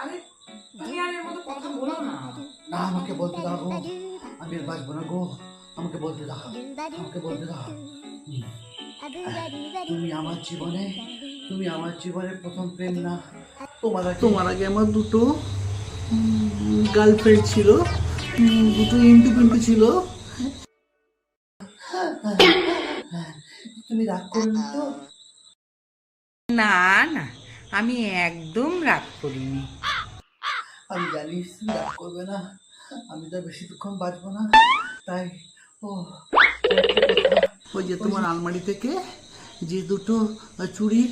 আরে তুমি আর এর মতো কথা বলো না। না আমাকে বলতে দাও গো। আমি আর বাঁচবো না গো। আমাকে বলতে দাও। আমাকে বলতে দাও। তুমি আমার জীবনে তুমি আমার জীবনের প্রথম প্রেম না। তোমার আগে তোমার আগে আমার দুটো গার্লফ্রেন্ড ছিল। দুটো ইন্টু পিন্টু ছিল। তুমি রাগ করনি তো? না না। আমি একদম রাগ করিনি। আমি জানি রাগ করবে না। আমি তো বেশি দুক্ষণ বাঁচবো না। তাই ও ওই যে তোমার আলমারি থেকে যে দুটো চুড়ি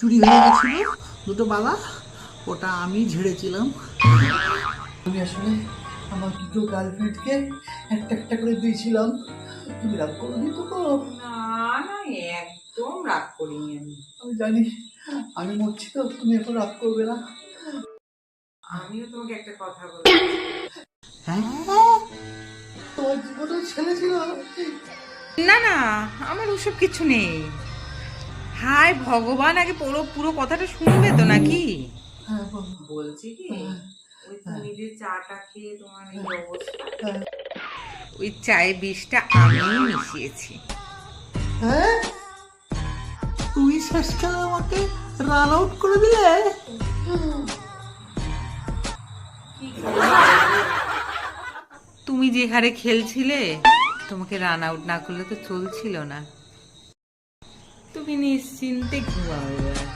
চুরি হয়ে গেছিল দুটো বালা ওটা আমি ঝেড়েছিলাম। আমি আসলে আমার দুটো গার্লফ্রেন্ডকে একটা একটা করে দিয়েছিলাম। তুমি রাগ করনি তো না না একদম রাগ করিনি আমি। আমি জানি আমি মরছি তো তুমি এখন রাগ করবে না? আমিও তোমাকে একটা কথা বলি হ্যাঁ? তোমার জীবনে ছেলে ছিল না না আমার ওসব কিছু নেই। হায় ভগবান আগে পুরো পুরো কথাটা শুনবে তো নাকি? হ্যাঁ বলছি কি? ওই তুমি যে চাটা খেয়ে তোমার এই অবস্থা। হ্যাঁ। ওই চায়ে বিষটা আমিই মিশিয়েছি। হ্যাঁ? শেষকালে আমাকে রান আউট করে দিলে? তুমি যে হারে খেলছিলে তোমাকে রান আউট না করলে তো চলছিল না। তুমি নিশ্চিন্তে ঘুমাও এবার।